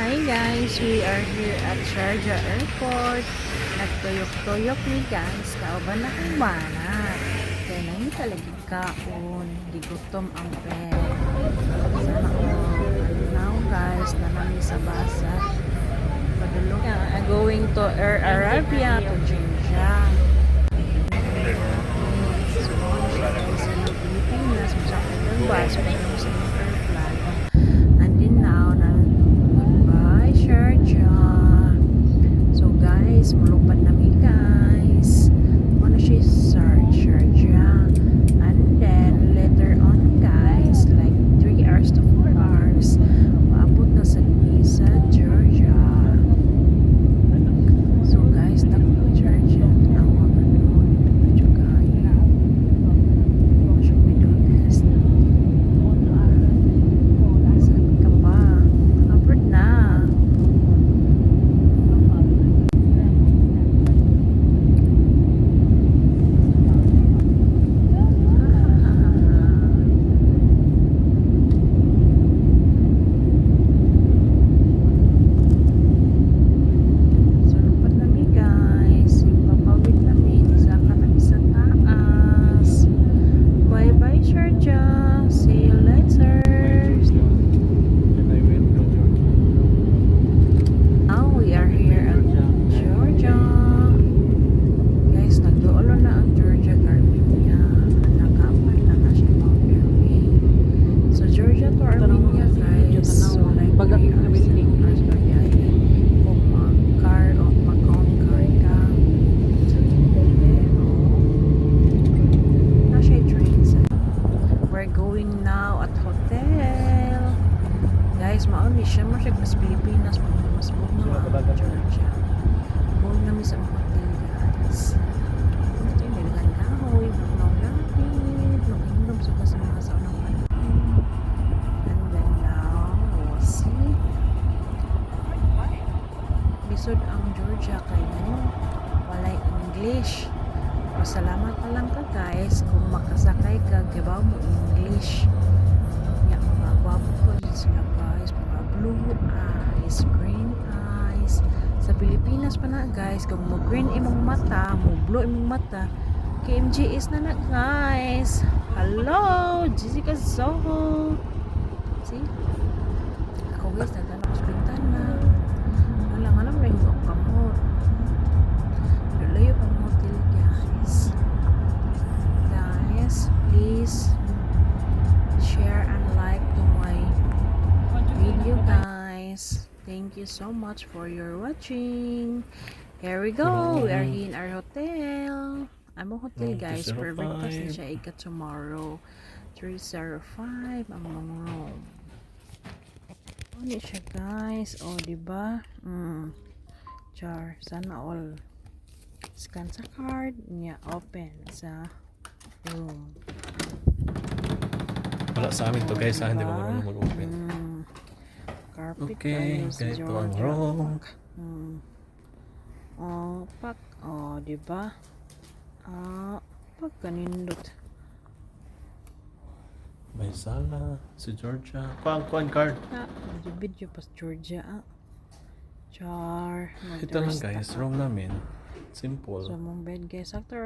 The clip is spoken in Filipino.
Hi guys, we are here at Sharjah Airport. Nagtuyok-tuyok ni guys, kauban na kong bana. Kaya nang talagid kaon, gigutom ang pen. Sana ko, now guys, na sa basa. Padulong, I'm going to Air Arabia to Jinja. So, sa Pilipinas, masakit ng bus, pero sa airplane. And then now, na goodbye, Sharjah. So guys, mulupad namin guys. Ano siya start Sharjah. And then later on guys, like 3 hours to 4 hours, maabot na sa sa Georgia. So guys, takbo Georgia. Tanawa ka doon. Medyo kaya. Medyo Middle East. Saan ka ba? Abroad na. So, lupad nami guys. Yung papawid namin. Isa ka na sa taas. Bye bye, Sharjah. See you later. Now we are here at Georgia. Guys, nagduolo na ang Georgia Armenia. Nakapat na na siya Mount Berry. So, Georgia to Armenia, guys. So, like, Bagat three na hours building. na hours pa biyahe. Kung mag-car o mag-on-car ka. Pero, na siya train sa We're going now at hotel. Guys, mauli siya mo siya mas Pilipinas pag mas buong mga Georgia. Buong namin sa mga hotel guys. Ito yung nilagan kahoy, mga lapid, mag-inom sa kasi mga sa unang. And then now, we'll see. Bisod ang Georgia kay ano, walay English. Pasalamat na lang ka guys kung makasakay ka, gibaw mo English. Ya, mga gwapo po din sila guys, mga blue eyes, green eyes. Sa Pilipinas pa na guys, kung mo green imong mata, mo blue imong mata, KMG is na na guys. Hello, Jessica Soho. See? Ako guys, nagdala Thank you so much for your watching. Here we go. We are in our hotel. I'm a hotel guys. For breakfast na siya ika tomorrow. 305 ang mga room. Ano siya guys? O, oh, diba? Mm. Char. Sana all. Scan sa card. Niya, open sa room. Wala sa amin to guys, ha? hindi Diba? marunong mag-open. Mm. Carpet Okay, ganito ang Georgia. room. Mm. Oh, pak. Oh, di ba? Ah, pag kanindot. May sala, si Georgia. Kuan, kuan card. Ah, video video pas Georgia. Ah. Char. Ito lang guys, room namin. So, Simple. mong bed guys. Sakto